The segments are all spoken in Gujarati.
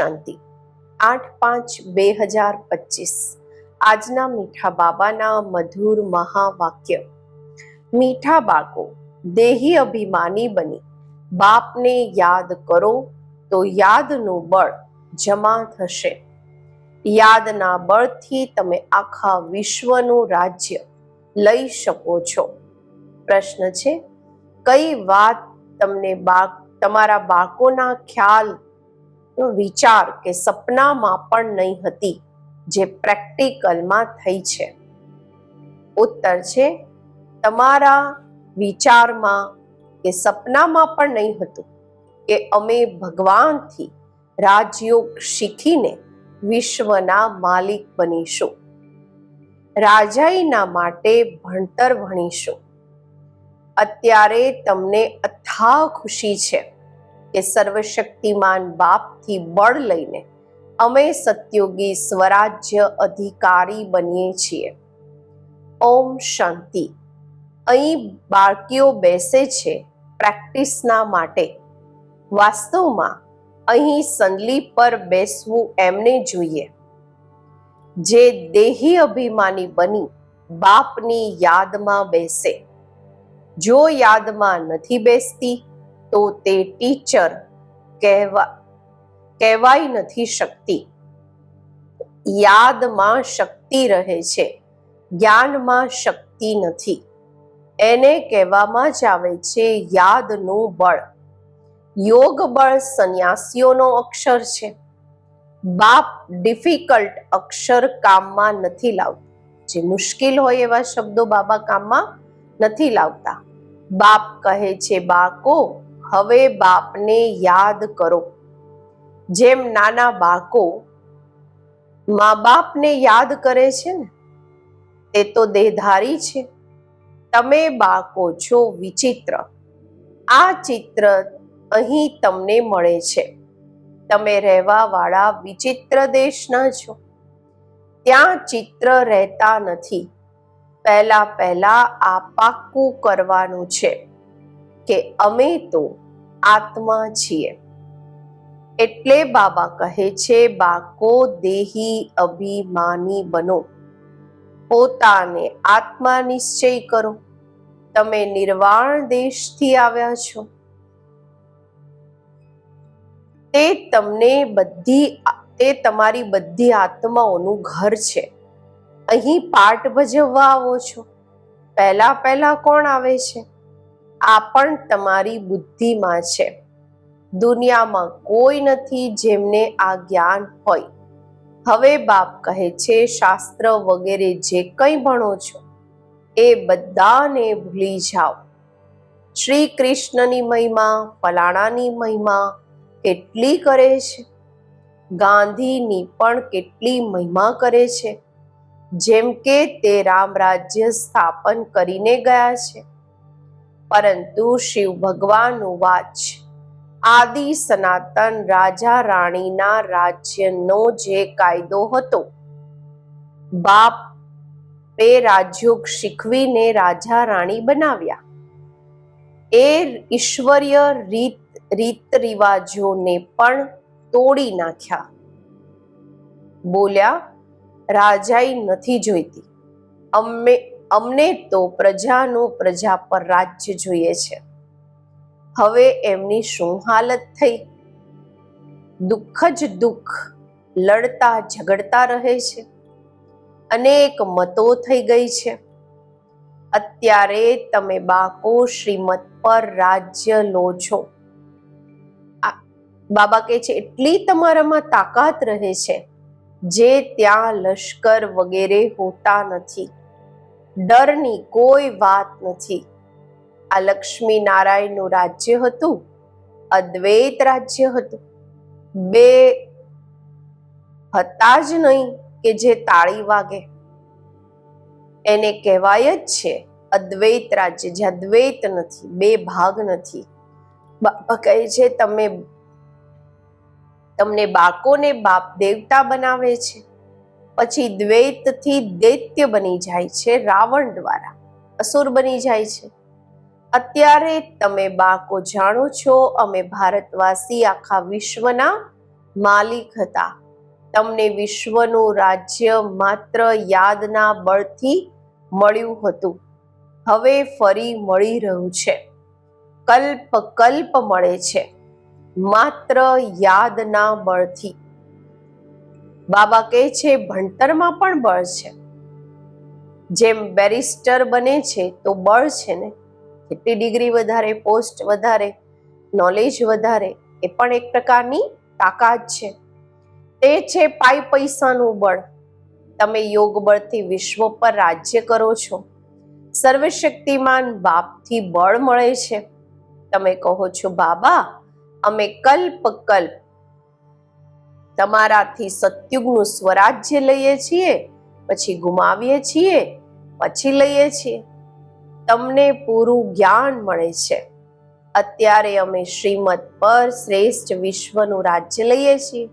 શાંતિ. આઠ પાંચ બે હજાર પચીસ. આજના મીઠા બાબાના મધુર મહાવાક્ય. મીઠા બાળકો, દેહી અભિમાની બની. બાપને યાદ કરો તો યાદનું બળ જમા થશે. યાદના બળથી તમે આખા વિશ્વનું રાજ્ય લઈ શકો છો. પ્રશ્ન છે, કઈ વાત તમને બાળ, તમારા બાળકોના ખ્યાલ વિચાર કે સપનામાં પણ નહીં હતી, જે પ્રેક્ટિકલમાં થઈ છે. ઉત્તર છે, તમારા વિચારમાં કે સપનામાં પણ નહીં હતું કે અમે ભગવાનથી રાજયોગ શીખીને વિશ્વના માલિક બનીશું. રાજાઈના માટે ભણતર ભણીશું. અત્યારે તમને અથા ખુશી છે. કે સર્વશક્તિમાન બાપથી બળ લઈને અમે સત્યોગી સ્વરાજ્ય અધિકારી બનીએ છીએ. ઓમ શાંતિ. અહીં બાળકીઓ બેસે છે પ્રેક્ટિસના માટે. વાસ્તવમાં અહીં સંદલી પર બેસવું એમને જોઈએ. જે દેહી અભિમાની બની બાપની યાદમાં બેસે. જો યાદમાં નથી બેસતી તો તે ટીચર કહેવા, કહેવાય નથી શકતી. યાદમાં શક્તિ રહે છે, જ્ઞાનમાં શક્તિ નથી. એને કહેવામાં જ આવે છે યાદનું બળ. યોગ બળ સંન્યાસીઓનો અક્ષર છે. બાપ ડિફિકલ્ટ અક્ષર કામમાં નથી લાવતું. જે મુશ્કેલ હોય એવા શબ્દો બાબા કામમાં નથી લાવતા. બાપ કહે છે બાળકો હવે બાપને યાદ કરો. જેમ નાના બાળકો મા બાપને યાદ કરે છે ને, તે તો દેહધારી છે. તમે બાળકો છો વિચિત્ર. આ ચિત્ર અહીં તમને મળે છે. તમે રહેવા વાળા વિચિત્ર દેશના છો. ત્યાં ચિત્ર રહેતા નથી. પહેલા પહેલા આ પાક્કું કરવાનું છે કે અમે તો આત્મા છીએ. એટલે બાબા કહે છે, બાકો દેહી અભિમાની બનો. પોતાને આત્મા નિશ્ચય કરો. તમે નિર્વાણ દેશથી આવ્યા છો. તે તમને બધી તે તમારી બધી આત્માઓનું ઘર છે. અહીં પાઠ ભજવવા આવો છો. પહેલા પહેલા કોણ આવે છે? આ પણ તમારી બુદ્ધિમાં છે. દુનિયામાં કોઈ નથી જેમને આ જ્ઞાન હોય. હવે બાપ કહે છે, શાસ્ત્ર વગેરે જે કંઈ ભણો છો, એ બધાને ભૂલી જાઓ. શ્રી કૃષ્ણની મહિમા, ફલાણાની મહિમા કેટલી કરે છે? ગાંધીની પણ કેટલી મહિમા કરે છે? જેમ કે તે રામ રાજ્ય સ્થાપન કરીને ગયા છે. પરંતુ શિવ ભગવાનનું વાચ આદિ સનાતન રાજા રાણીના રાજ્યનો જે કાયદો હતો. બાપ એ રાજયોગ શીખવીને રાજા રાણી બનાવ્યા. એ ઈશ્વરીય રીત રીત રિવાજોને પણ તોડી નાખ્યા. બોલ્યા, રાજાઈ નથી જોઈતી. અમને અમને તો પ્રજાનું પ્રજા પર રાજ્ય જોઈએ છે. હવે એમની શું હાલત થઈ? દુઃખ જ દુઃખ, લડતા ઝઘડતા રહે છે. અનેક મતો થઈ ગઈ છે. અત્યારે તમે બાકો શ્રીમત પર રાજ્ય લો છો. બાબા કહે છે, એટલી તમારામાં તાકાત રહે છે, જે ત્યાં લશ્કર વગેરે હોતા નથી. ડરની કોઈ વાત નથી. આ લક્ષ્મી નારાયણનું રાજ્ય હતું, અદ્વૈત રાજ્ય હતું. બે હતા જ નહીં કે જે તાળી વાગે. એને કહેવાય જ છે અદ્વૈત રાજ્ય જ્યાં દ્વૈત નથી, બે ભાગ નથી. બાપા કહે છે, તમે, તમને બાકોને બાપ દેવતા બનાવે છે. પછી દ્વૈતથી દૈત્ય બની જાય છે રાવણ દ્વારા. અસુર બની જાય છે. અત્યારે તમે બાળકો જાણો છો, અમે ભારતવાસી આખા વિશ્વના માલિક હતા. તમને વિશ્વનું રાજ્ય માત્ર યાદના બળથી મળ્યું હતું. હવે ફરી મળી રહ્યું છે. કલ્પ કલ્પ મળે છે. માત્ર યાદના બળથી. બાબા કહે છે, ભણતરમાં પણ બળ છે. જેમ બેરિસ્ટર બને છે, તો બળ છે ને. કેટલી ડિગ્રી વધારે, પોસ્ટ વધારે, નોલેજ વધારે, એ પણ એક પ્રકારની તાકાત છે. તે છે પાઈ પૈસાનું બળ. તમે યોગ બળથી વિશ્વ પર રાજ્ય કરો છો. સર્વશક્તિમાન બાપથી બળ મળે છે. તમે કહો છો, બાબા, અમે કલ્પ કલ્પ તમારાથી સત્યુગનું સ્વરાજ્ય લઈએ છીએ, પછી ગુમાવીએ છીએ, પછી લઈએ છીએ. તમને પૂરું જ્ઞાન મળે છે. અત્યારે અમે શ્રીમદ પર શ્રેષ્ઠ વિશ્વનું રાજ્ય લઈએ છીએ.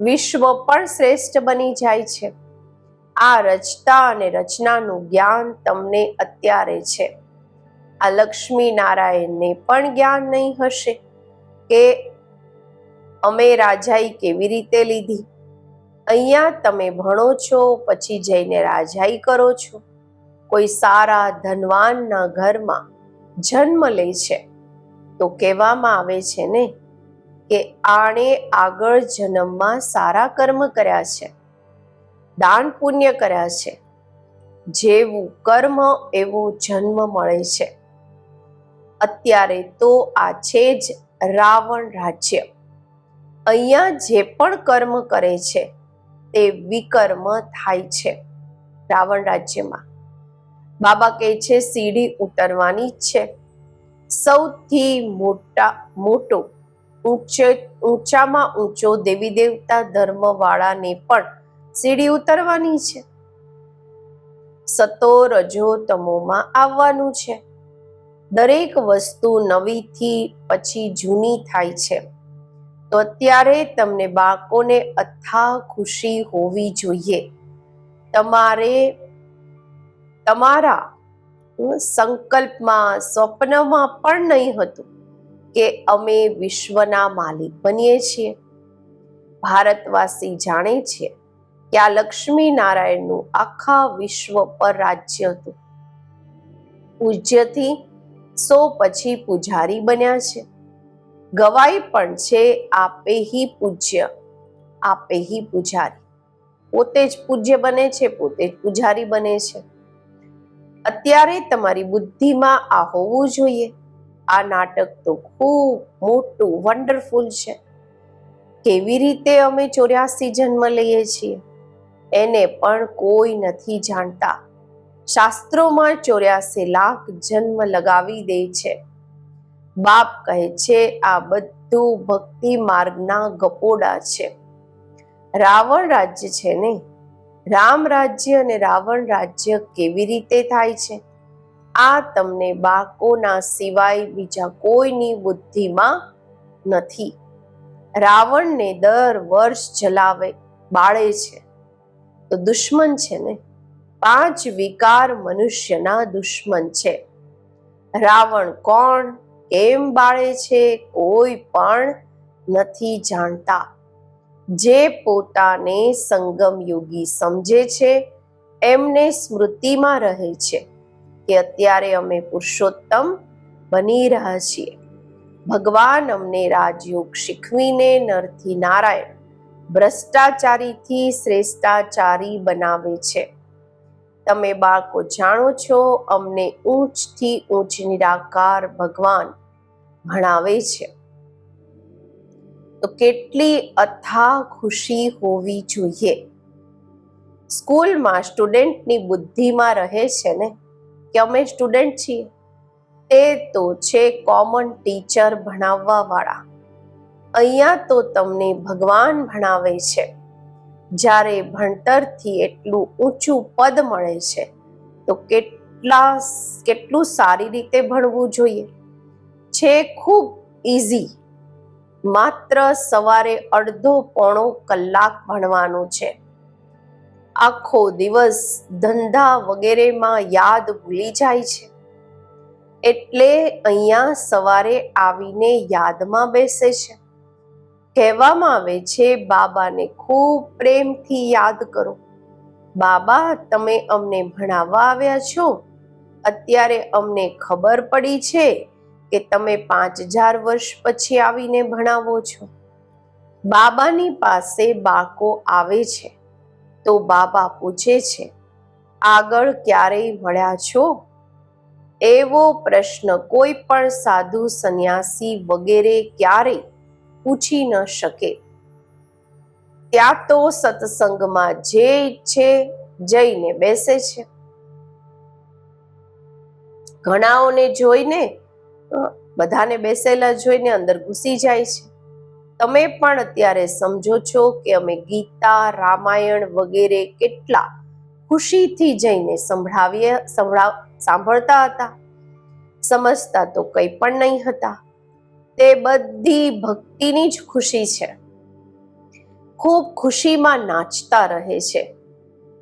વિશ્વ પણ શ્રેષ્ઠ બની જાય છે. આ રચતા અને રચનાનું જ્ઞાન તમને અત્યારે છે. આ લક્ષ્મી નારાયણને પણ જ્ઞાન નહીં હશે કે અમે રાજાઈ કેવી રીતે લીધી? અહીંયા તમે ભણો છો, પછી જઈને રાજાઈ કરો છો. કોઈ સારા ધનવાનના ઘરમાં જન્મ લે છે. તો કહેવામાં આવે છે ને કે આણે આગળ જન્મમાં સારા કર્મ કર્યા છે. દાન પુણ્ય કર્યા છે. જેવું કર્મ, એવો જન્મ મળે છે. અત્યારે તો આ છે જ રાવણ રાજ્ય. અહીંયા જે પણ કર્મ કરે છે, તે વિકર્મ થાય છે રાવણ રાજ્યમાં. બાબા કહે છે, સીડી ઉતરવાની છે. સૌથી મોટા, મોટો, ઊંચે, ઊંચામાં ઊંચો દેવી દેવતા ધર્મ વાળાને પણ સીડી ઉતરવાની છે. સતો રજો તમોમાં આવવાનું છે. દરેક વસ્તુ નવીથી પછી જૂની થાય છે. તો અત્યારે તમને બાળકોને અથા ખુશી હોવી જોઈએ. તમારે તમારા સંકલ્પમાં, સ્વપ્નમાં પણ નહીં હતું કે અમે વિશ્વના માલિક બનીએ છીએ. ભારતવાસી જાણે છે કે આ લક્ષ્મી નારાયણનું આખા વિશ્વ પર રાજ્ય હતું. પૂજ્યથી સો પછી પૂજારી બન્યા છે. ગવાઈ પણ છે આપે હી પૂજ્ય, આપે હી પૂજારી. પોતે જ પૂજ્ય બને છે, પોતે જ પૂજારી બને છે. અત્યારે તમારી બુદ્ધિમાં આ હોવું જોઈએ. આ નાટક તો ખૂબ મોટું વન્ડરફુલ છે. કેવી રીતે અમે ચોર્યાસી જન્મ લઈએ છીએ, એને પણ કોઈ નથી જાણતા. શાસ્ત્રોમાં ચોર્યાસી લાખ જન્મ લગાવી દે છે. બાપ કહે છે, આ બધું ભક્તિ માર્ગના ગપોડા છે. રાવણ રાજ્ય છે ને રામ રાજ્ય અને રાવણ રાજ્ય કેવી રીતે થાય છે? આ તમને બાળકોના સિવાય બીજા કોઈની બુદ્ધિમાં નથી. રાવણને દર વર્ષ જલાવે, બાળે છે. તો દુશ્મન છે ને? પાંચ વિકાર મનુષ્યના દુશ્મન છે. રાવણ કોણ? કેમ બાળે છે કોઈ પણ નથી જાણતા. જે પોતાને સંગમ યોગી સમજે છે, એમને સ્મૃતિમાં રહે છે કે અત્યારે અમે પુરુષોત્તમ બની રહ્યા છીએ. ભગવાન અમને રાજયોગ શીખવીને નરથી નારાયણ ભ્રષ્ટાચારીથી શ્રેષ્ઠાચારી બનાવે છે. તમે બાળકો જાણો છો, અમને ઊંચથી ઊંચ નિરાકાર ભગવાન ભણાવે છે. તો કેટલી અથા ખુશી હોવી જોઈએ? સ્કૂલમાં સ્ટુડન્ટની બુદ્ધિમાં રહે છે ને? કે અમે સ્ટુડન્ટ છીએ? તે તો છે કોમન ટીચર ભણાવવા વાળા અહીંયા તો તમને ભગવાન ભણાવે છે. જ્યારે ભણતરથી એટલું ઊંચું પદ મળે છે, તો કેટલા, કેટલું સારી રીતે ભણવું જોઈએ? છે ખૂબ ઇઝી માત્ર સવારે અડધો પોણો કલાક ભણવાનું છે. આખો દિવસ ધંધા વગેરેમાં યાદ ભૂલી જાય છે. એટલે અહીંયા સવારે આવીને યાદમાં બેસે છે. કહેવામાં આવે છે, બાબાને ખૂબ પ્રેમથી યાદ કરો. બાબા, તમે અમને ભણાવવા આવ્યા છો. અત્યારે અમને ખબર પડી છે કે તમે પાંચ હજાર વર્ષ પછી આવીને ભણાવો છો? બાબાની પાસે બાળકો આવે છે. તો બાબા પૂછે છે, આગળ ક્યારેય મળ્યા છો? એવો પ્રશ્ન કોઈ પણ સાધુ સંન્યાસી વગેરે ક્યારેય પૂછી ન શકે. ત્યાં તો સત્સંગમાં જે ઈચ્છે જઈને બેસે છે. ઘણાઓને જોઈને બધાને બેસેલા જોઈને અંદર ઘૂસી જાય છે. તમે પણ અત્યારે સમજો છો કે અમે ગીતા, રામાયણ વગેરે કેટલા ખુશીથી જઈને સંભળાવીએ સંભળાવ સાંભળતા હતા. સમજતા તો કંઈ પણ નહીં હતા. તે બધી ભક્તિની જ ખુશી છે. ખૂબ ખુશીમાં નાચતા રહે છે.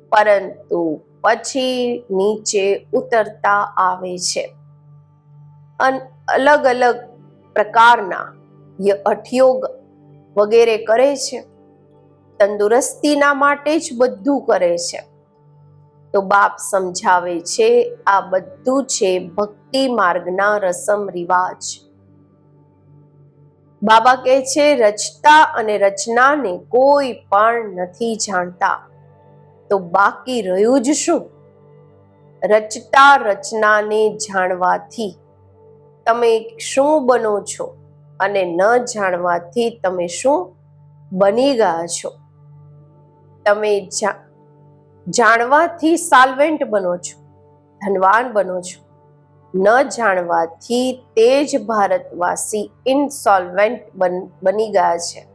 પરંતુ પછી નીચે ઉતરતા આવે છે. અન અલગ અલગ પ્રકારના હઠયોગ વગેરે કરે છે. તંદુરસ્તીના માટે જ બધું કરે છે. તો બાપ સમજાવે છે, આ બધું છે ભક્તિ માર્ગના રસમ રિવાજ. બાબા કહે છે, રચતા અને રચનાને કોઈ પણ નથી જાણતા. તો બાકી રહ્યું જ શું? રચતા રચનાને જાણવાથી તમે શું બનો છો? અને ન જાણવાથી તમે શું બની ગયા છો? તમે જાણવાથી સાલ્વેન્ટ બનો છો, ધનવાન બનો છો. ન જાણવાથી તે જ ભારતવાસી ઇનસોલ્વેન્ટ બની ગયા છે.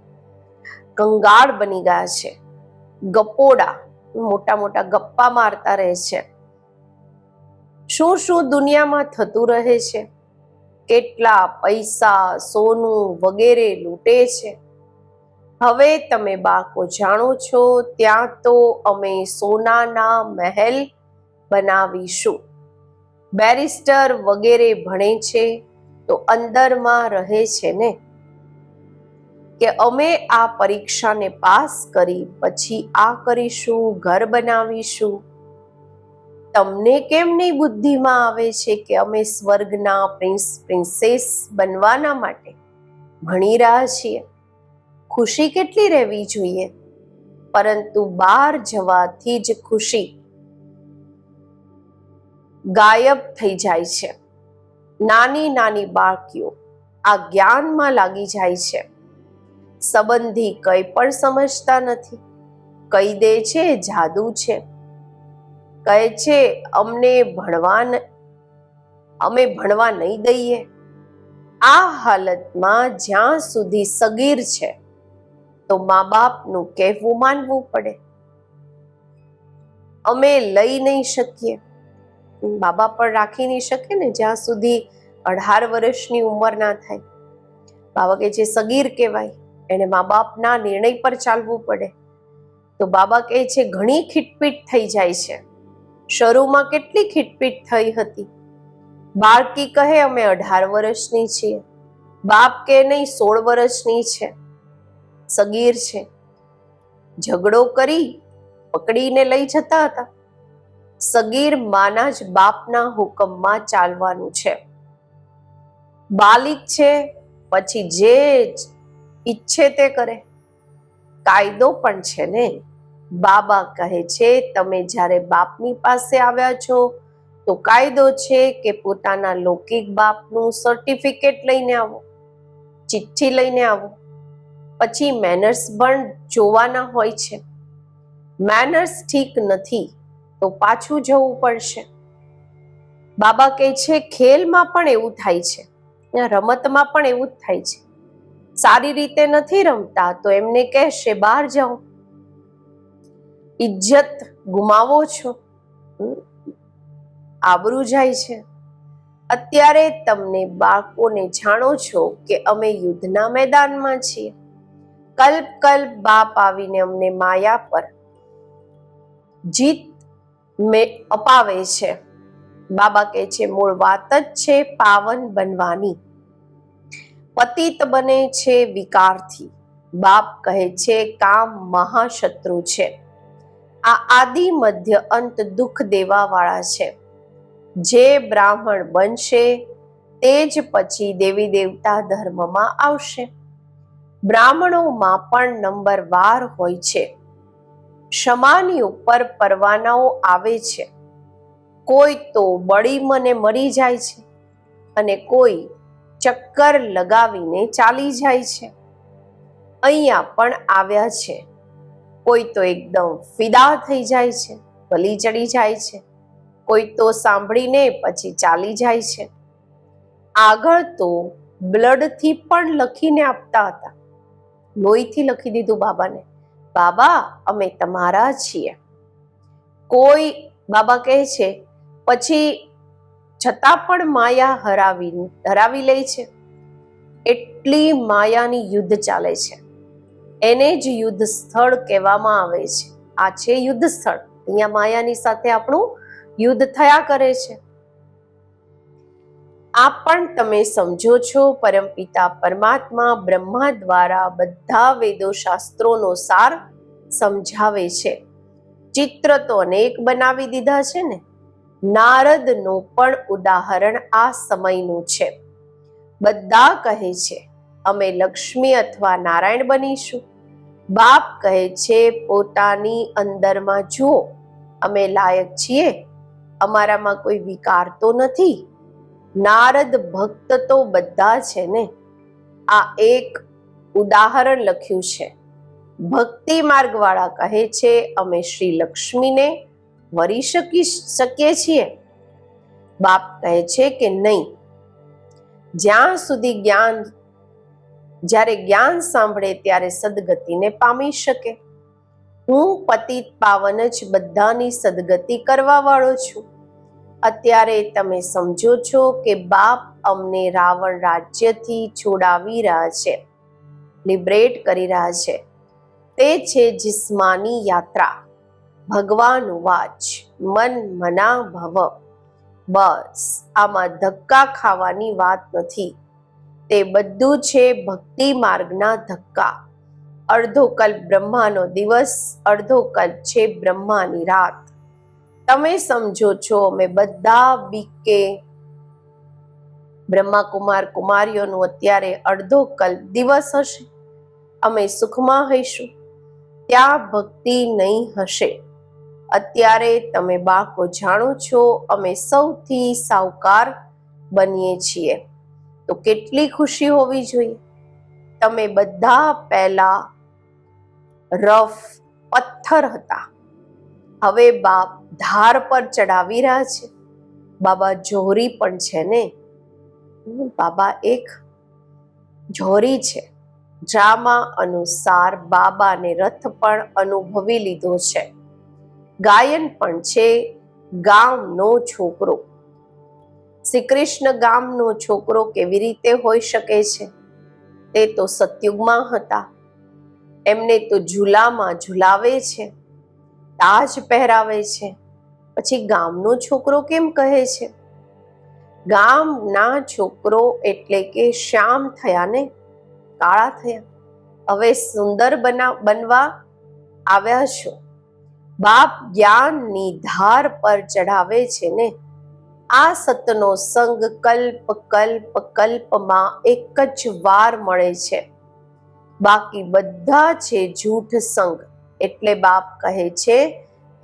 કંગાળ બની ગયા છે. ગપોડા, મોટા મોટા ગપ્પા મારતા રહે છે. શું શું દુનિયામાં થતું રહે છે? કેટલા પૈસા, સોનું વગેરે લૂંટે છે. હવે તમે બાળકો જાણો છો, ત્યાં તો અમે સોનાના મહેલ બનાવીશું. બેરિસ્ટર વગેરે ભણે છે, તો અંદરમાં રહે છે ને? કે અમે આ પરીક્ષાને પાસ કરી પછી આ કરીશું, ઘર બનાવીશું? તમને કેમ નહીં બુદ્ધિમાં આવે છે કે અમે સ્વર્ગના પ્રિન્સ, પ્રિન્સેસ બનવાના માટે ભણી રહ્યા છીએ? ખુશી કેટલી રહેવી જોઈએ? પરંતુ બહાર જવાથી જ ખુશી ગાયબ થઈ જાય છે. નાની નાની બાળકીઓ આ જ્ઞાનમાં લાગી જાય છે. સંબંધી કંઈ પણ સમજતા નથી. કહી દે છે, જાદુ છે. કહે છે, અમને ભણવા અમે ભણવા નહીં દઈએ. આ હાલતમાં જ્યાં સુધી સગીર છે, તો મા બાપનું કહેવું માનવું પડે. અમે લઈ નહીં શકીએ. બાબા પણ રાખી નહીં શકે ને, જ્યાં સુધી અઢાર વર્ષની ઉંમર ના થાય. બાબા કે જે સગીર કહેવાય, એને મા બાપના નિર્ણય પર ચાલવું પડે. તો બાબા કહે છે, ઘણી ખીટપીટ થઈ જાય છે. શરૂમાં કેટલી ખીટપીટ થઈ હતી? બાળકી કહે, અમે અઢાર વર્ષની છીએ. બાપ કે નહીં, સોળ વર્ષની છે. સગીર છે. ઝઘડો કરી પકડીને લઈ જતા હતા. સગીર માના જ બાપના હુકમમાં ચાલવાનું છે. બાલિક છે, પછી જે ઈચ્છે તે કરે. કાયદો પણ છે ને? બાબા કહે છે, તમે જ્યારે બાપની પાસે આવ્યા છો, તો કાયદો છે કે પોતાના લૌકિક બાપનું સર્ટિફિકેટ લઈને આવો, ચિઠ્ઠી લઈને આવો. પછી મેનર્સ પણ જોવાના હોય છે. મેનર્સ ઠીક નથી, તો પાછું જવું પડશે. બાબા કહે છે, ખેલમાં પણ એવું થાય છે રમતમાં પણ એવું જ થાય છે. સારી રીતે નથી રમતા, તો એમને કહેશે, બહાર જાઓ. ઇજ્જત ગુમાવો છો? આબરૂ જાય છે. અત્યારે તમને બાળકોને જાણો છો કે અમે યુદ્ધના મેદાનમાં છીએ. કલ્પ કલ્પ બાપ આવીને અમને માયા પર જીત મે અપાવે છે. બાબા કહે છે, મૂળ વાત જ છે પાવન બનવાની. પતિત બને છે વિકારથી. બાપ કહે છે, કામ મહાશત્રુ છે. આ આદિ મધ્ય અંત દુઃખ દેવા વાળા છે. જે બ્રાહ્મણ બનશે, તે જ પછી દેવી દેવતા ધર્મમાં આવશે. બ્રાહ્મણોમાં પણ નંબર વાર હોય છે. ક્ષમાની ઉપર પરવાનાઓ આવે છે. કોઈ તો બળી મને મરી જાય છે અને કોઈ ચક્કર લગાવીને ચાલી જાય છે. અહીંયા પણ આવ્યા છે. કોઈ તો એકદમ ફિદા થઈ જાય છે ભલી ચડી જાય છે, કોઈ તો સાંભળીને પછી ચાલી જાય છે. આગળ તો બ્લડથી પણ લખીને આપતા હતા. લોહીથી લખી દીધું બાબાને. બાબા, અમે તમારા છીએ. કોઈ બાબા કહે છે, પછી છતાં પણ માયા હરાવી હરાવી લે છે. એટલી માયાની યુદ્ધ ચાલે છે. એને જ યુદ્ધ સ્થળ કહેવામાં આવે છે. આ છે યુદ્ધ સ્થળ. અહીંયા માયાની સાથે આપણું યુદ્ધ થયા કરે છે. આ પણ તમે સમજો છો, પરમપિતા પરમાત્મા બ્રહ્મા દ્વારા બધા વેદો શાસ્ત્રોનો સાર સમજાવે છે. ચિત્ર તો અનેક બનાવી દીધા છે ને. નારદનું પણ ઉદાહરણ આ સમયનું છે. બધા કહે છે, અમે લક્ષ્મી અથવા નારાયણ બનીશું. બાપ કહે છે, પોતાની અંદરમાં જુઓ અમે લાયક છીએ, અમારામાં કોઈ વિકાર તો નથી. નારદ ભક્ત તો બધા છે ને. આ એક ઉદાહરણ લખ્યું છે. ભક્તિ માર્ગવાળા કહે છે, અમે શ્રી લક્ષ્મીને વરી શકી શકીએ છીએ. બાપ કહે છે કે નહીં. જ્યાં સુધી જ્ઞાન જ્યારે જ્ઞાન સાંભળે ત્યારે સદગતિને પામી શકે. હું પતિત પાવન જ બધાની સદગતિ કરવા વાળો છું. અત્યારે તમે સમજો છો કે બાપ અમને રાવણ રાજ્યથી છોડાવી રહ્યા છે, લિબરેટ કરી રહ્યા છે. તે છે જિસ્માની યાત્રા. ભગવાન વાચ, મન મના ભવ બસ, આમાં ધક્કા ખાવાની વાત નથી. તે બધું છે ભક્તિ માર્ગના ધક્કા. અડધો કલ્પ બ્રહ્માનો દિવસ, અડધો કલ્પ છે બ્રહ્માની રાત. તમે સમજો છો, અમે બધા બીકે બ્રહ્મા કુમારીઓનું અત્યારે અડધો કલ્પ દિવસ હશે. અમે સુખમાં હઈશું. ત્યાં ભક્તિ નહીં હશે. અત્યારે તમે બાળકો જાણો છો, અમે સૌથી સાવકાર બનીએ છીએ. તો કેટલી ખુશી હોવી જોઈએ? તમે બધા પહેલા રફ પથ્થર હતા. હવે બાપ ધાર પર ચડાવી રહ્યા છે. બાબા જોરી પણ છે ને? બાબા એક જોરી છે. ડ્રામા અનુસાર બાબાને રથ પણ અનુભવી લીધો છે. ગાયન પણ છે. ગામનો છોકરો. શ્રી કૃષ્ણ ગામનો છોકરો કેવી રીતે હોઈ શકે છે? તે તો સતયુગમાં હતા. એમને તો ઝૂલામાં ઝુલાવે છે, તાજ પહેરાવે છે. પછી ગામનો છોકરો કેમ કહે છે? ગામના છોકરો એટલે કે શ્યામ થયા ને? કાળા થયા. હવે સુંદર બના, બનવા આવ્યા છો. બાપ જ્ઞાનની ધાર પર ચઢાવે છે ને? આ સતનો સંગ કલ્પ કલ્પ, કલ્પમાં એક જ વાર મળે છે. બાકી બધા છે જૂઠ સંગ. એટલે બાપ કહે છે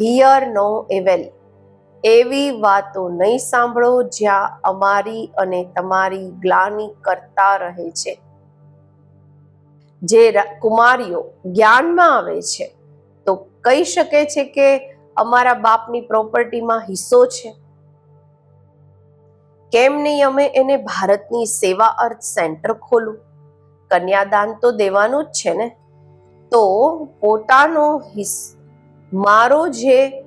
હિયર નો એવેલ એવી વાતો નહીં સાંભળો જ્યાં અમારી અને તમારી ગ્લાની કરતા રહે છે. જે કુમારીઓ જ્ઞાનમાં આવે છે, તો કહી શકે છે કે અમારા બાપની પ્રોપર્ટીમાં હિસ્સો છે. કેમ નહીં અમે એને ભારતની સેવા અર્થ સેન્ટર ખોલું? કન્યાદાન તો દેવાનું જ છે ને. તો પોતાનો મારો જે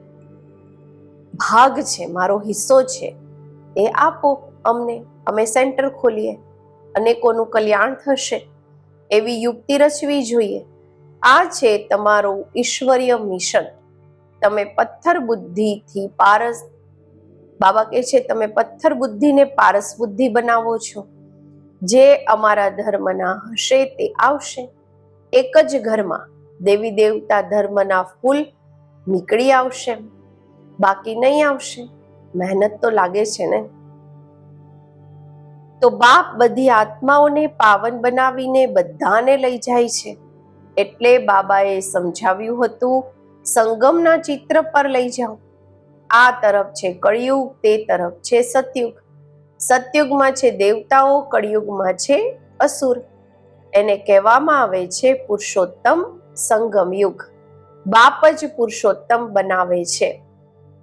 ભાગ છે, મારો હિસ્સો છે, એ આપો અમને. અમે સેન્ટર ખોલીએ. અનેકોનું કલ્યાણ થશે. એવી યુક્તિ રચવી જોઈએ. આ છે તમારું ઈશ્વરીય મિશન. તમે પથ્થર બુદ્ધિથી પારસ બાબા કહે છે, તમે પથ્થર બુદ્ધિને પારસ બુદ્ધિ બનાવો છો. જે અમારા ધર્મના હશે તે આવશે. એક જ ઘરમાં દેવી દેવતા ધર્મના ફૂલ નીકળી આવશે. બાકી નહીં આવશે. મહેનત તો લાગે છે ને. તો બાપ બધી આત્માઓને પાવન બનાવીને બધાને લઈ જાય છે. એટલે બાબાએ સમજાવ્યું હતું, સંગમના ચિત્ર પર લઈ જાઓ. આ તરફ છે કળિયુગ, તે તરફ છે સતયુગ. સતયુગમાં છે દેવતાઓ, કળિયુગમાં છે અસુર. એને કહેવામાં આવે છે પુરુષોત્તમ સંગમ યુગ. બાપ જ પુરુષોત્તમ બનાવે છે.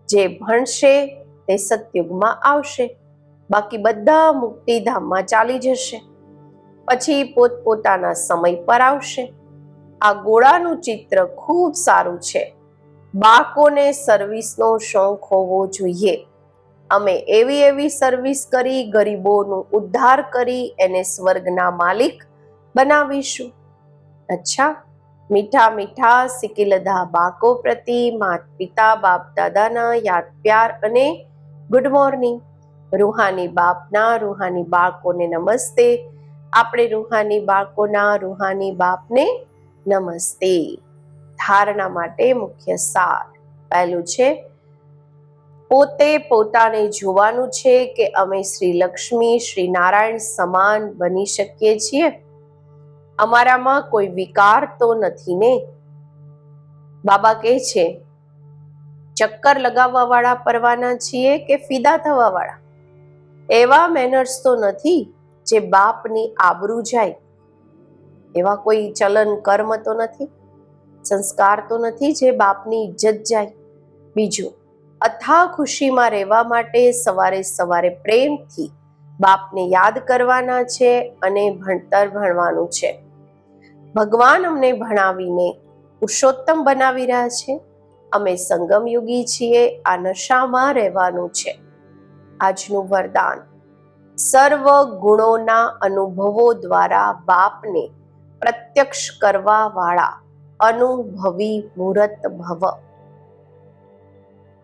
જે ભણશે તે સતયુગમાં આવશે. બાકી બધા મુક્તિધામમાં ચાલી જશે. પછી પોતપોતાના સમય પર આવશે. આ ગોળાનું ચિત્ર ખૂબ સારું છે. બાળકોને સર્વિસનો શોખ હોવો જોઈએ. અમે એવી એવી સર્વિસ કરી, ગરીબોનું ઉદ્ધાર કરી, એને સ્વર્ગના માલિક બનાવીશું. અચ્છા, મીઠા મીઠા સિકિલધા બાકો પ્રતિ, માત પિતા, બાપ દાદાના યાદ પ્યાર અને ગુડ મોર્નિંગ રૂહાની બાપના, રૂહાની બાળકોને નમસ્તે. આપણે રૂહાની બાળકોના, રૂહાની બાપને નમસ્તે. ધારણા માટે મુખ્ય સાર પહેલું છે, પોતે પોતાને જોવાનું છે કે અમે શ્રી લક્ષ્મી, શ્રી નારાયણ સમાન બની શકીએ છીએ. અમારામાં કોઈ વિકાર તો નથી ને? બાબા કહે છે, ચક્કર લગાવવા વાળા પરવાના છીએ કે ફિદા થવા વાળા એવા મેનર્સ તો નથી જે બાપની આબરૂ જાય. એવા કોઈ ચલન કર્મ તો નથી? સંસ્કાર તો નથી જે બાપની ઇજ્જત જાય. બીજું, અથા ખુશીમાં રહેવા માટે સવારે સવારે પ્રેમથી બાપને યાદ કરવાના છે અને ભણતર ભણવાનું છે. ભગવાન અમને ભણાવીને પુરુષોત્તમ બનાવી રહ્યા છે. અમે સંગમયુગી છીએ, આ નશામાં રહેવાનું છે. આજનું વરદાન, સર્વ ગુણોના અનુભવો દ્વારા બાપને પ્રત્યક્ષ કરવા વાળા અનુભવી મૂર્ત ભવ.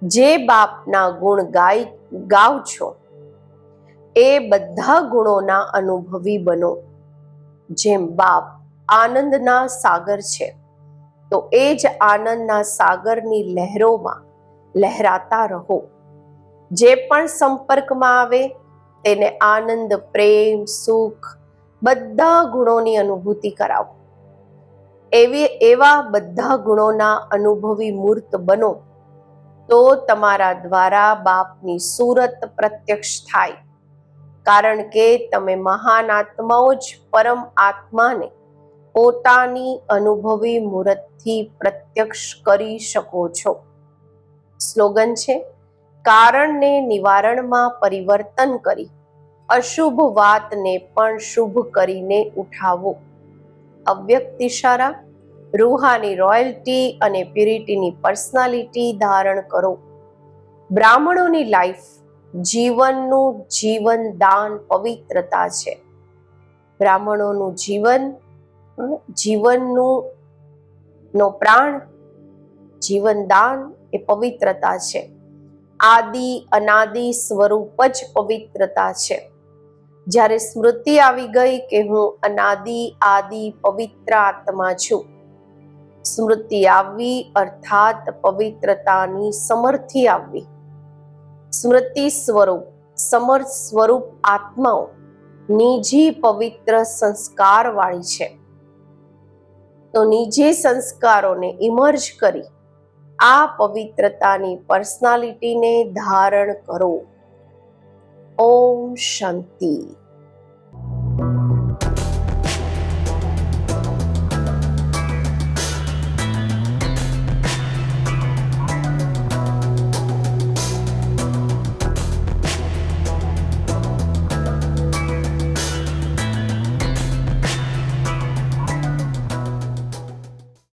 જે બાપના ગુણ ગાય, ગાવ છો, એ બધા ગુણોના અનુભવી બનો. જેમ બાપ આનંદના સાગર છે, તો એ જ આનંદના સાગરની લહેરોમાં લહેરાતા રહો. જે પણ સંપર્કમાં આવે, તેને આનંદ, પ્રેમ, સુખ, બધા ગુણોની અનુભૂતિ કરાવો. એવી, એવા બધા ગુણોના અનુભવી મૂર્ત બનો, તો તમારા દ્વારા બાપની સુરત પ્રત્યક્ષ થાય. કારણ કે તમે મહાન આત્માઓ જ પરમ આત્માને પોતાની અનુભવી મૂર્તથી પ્રત્યક્ષ કરી શકો છો. સ્લોગન છે, કારણને નિવારણમાં પરિવર્તન કરી, અશુભ વાતને પણ શુભ કરીને ઉઠાવો. અવ્યક્ત ઇશારા રૂહાની રોયલ્ટી અને પ્યુરિટીની પર્સનાલિટી ધારણ કરો. બ્રાહ્મણોની લાઈફ જીવનનું જીવન દાન પવિત્રતા છે. બ્રાહ્મણોનું જીવન જીવનનું નો પ્રાણ જીવનદાન એ પવિત્રતા છે. આદિ અનાદિ સ્વરૂપ જ પવિત્રતા છે. જ્યારે સ્મૃતિ આવી ગઈ કે હું અનાદિ, આદિ, પવિત્ર આત્મા છું. સ્મૃતિ આવવી અર્થાત પવિત્રતાની સમર્થિ આવવી સ્મૃતિ સ્વરૂપ સમર્થ સ્વરૂપ આત્માઓ નિજી પવિત્ર સંસ્કાર વાળી છે. તો નિજી સંસ્કારોને ઇમર્જ કરી, આ પવિત્રતાની પર્સનાલિટીને ધારણ કરો. ઓમ શાંતિ